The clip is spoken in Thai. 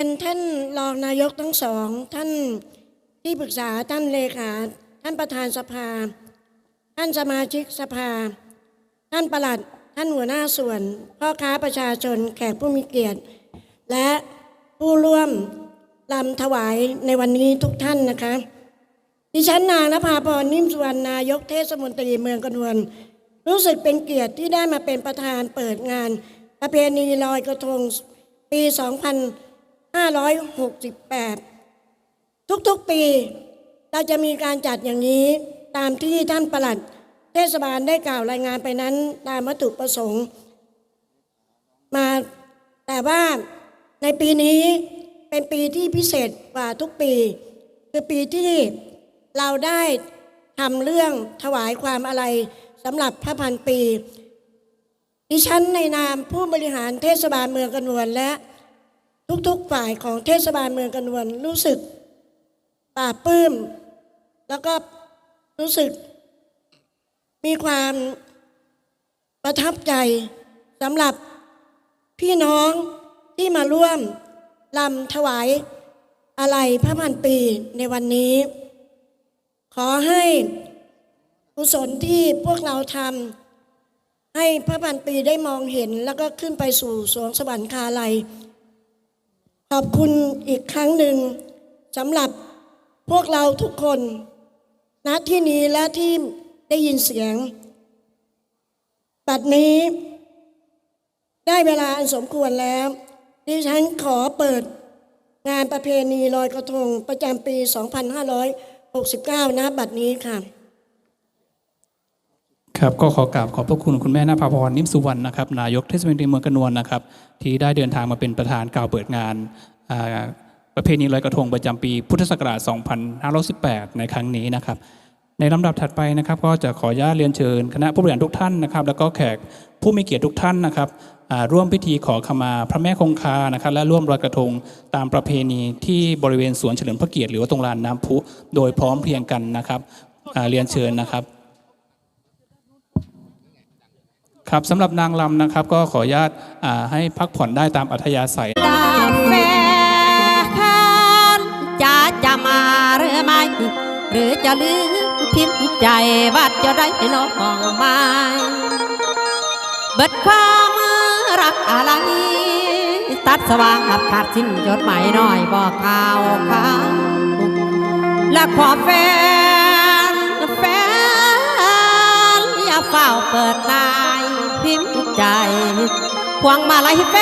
เป็นท่านรองนายกทั้งสอง ท่านที่ปรึกษาท่านเลขา ท่านประธานสภา ท่านสมาชิกสภา ท่านประหลัด ท่านหัวหน้าส่วน พ่อค้าประชาชนแขกผู้มีเกียรติ และผู้ร่วมลำถวายในวันนี้ทุกท่านนะคะ ดิฉันนางนภาพรนิ่มสุวรรณนายกเทศมนตรีเมืองกระนวน รู้สึกเป็นเกียรติที่ได้มาเป็นประธานเปิดงาน ประเพณีลอยกระทงปี 2568 ทุกๆปี เราจะมีการจัดอย่างนี้ตามที่ท่านประหลัด เทศบาลได้กล่าวรายงานไปนั้น ตามวัตถุประสงค์ มาแต่ว่าในปีนี้เป็นปีที่พิเศษกว่าทุกปี คือปีที่เราได้ทำเรื่องถวายความอาลัยสำหรับพระพันปี ดิฉันในนามผู้บริหารเทศบาลเมืองกระนวนและ ทุกๆฝ่ายของเทศบาลเมืองกระนวนรู้สึกปลาปลื้ม แล้วก็รู้สึก มีความประทับใจสำหรับพี่น้องที่มาร่วมลำถวายอะไรพระพันปีในวันนี้ ขอให้กุศลที่พวกเราทำให้พระพันปีได้มองเห็นแล้วก็ขึ้นไปสู่สวงสวรรคาลัย ขอบคุณอีกครั้งหนึ่งสำหรับพวกเราทุกคนณที่นี้และที่ได้ยินเสียง บัดนี้ ได้เวลาอันสมควรแล้ว ดิฉันขอเปิดงานประเพณีลอยกระทงประจำปี 2569ณบัดนี้ค่ะ ครับก็ขอกราบขอบพระคุณคุณแม่นาภาพรนิมสุวรรณนะครับนายกเทศมนตรีเมืองกระนวนนะครับ ที่ได้เดินทางมาเป็นประธานกล่าวเปิดงานประเพณีลอยกระทงประจำปีพุทธศักราช 2518 ในครั้งนี้นะครับ ในลำดับถัดไปนะครับ ก็จะขออนุญาตเรียนเชิญ คณะผู้บริหารทุกท่านนะครับ แล้วก็แขกผู้มีเกียรติทุกท่านนะครับร่วมพิธีขอขมาพระแม่คงคานะครับ และร่วมลอยกระทงตามประเพณีที่บริเวณสวนเฉลิมพระเกียรติหรือว่าตรงลานน้ำพุ โดยพร้อมเพรียงกันนะครับเรียนเชิญนะครับ ครับสำหรับนางลำนะครับ ก็ขออนุญาตให้พักผ่อนได้ตามอัธยาศัยกาแฟคันจะจะมาหรือไม่ หรือจะลืมพิมพ์ใจว่าจะได้น้องไม้เบิดความรักอะไร ตัดสว่างอับขาดสิ้นจดหมายน้อยบอกข่าวข่าวและขอแฟน แฟน อย่าเฝ้าเปิดหน้า ใจพวงมาลัยแฟ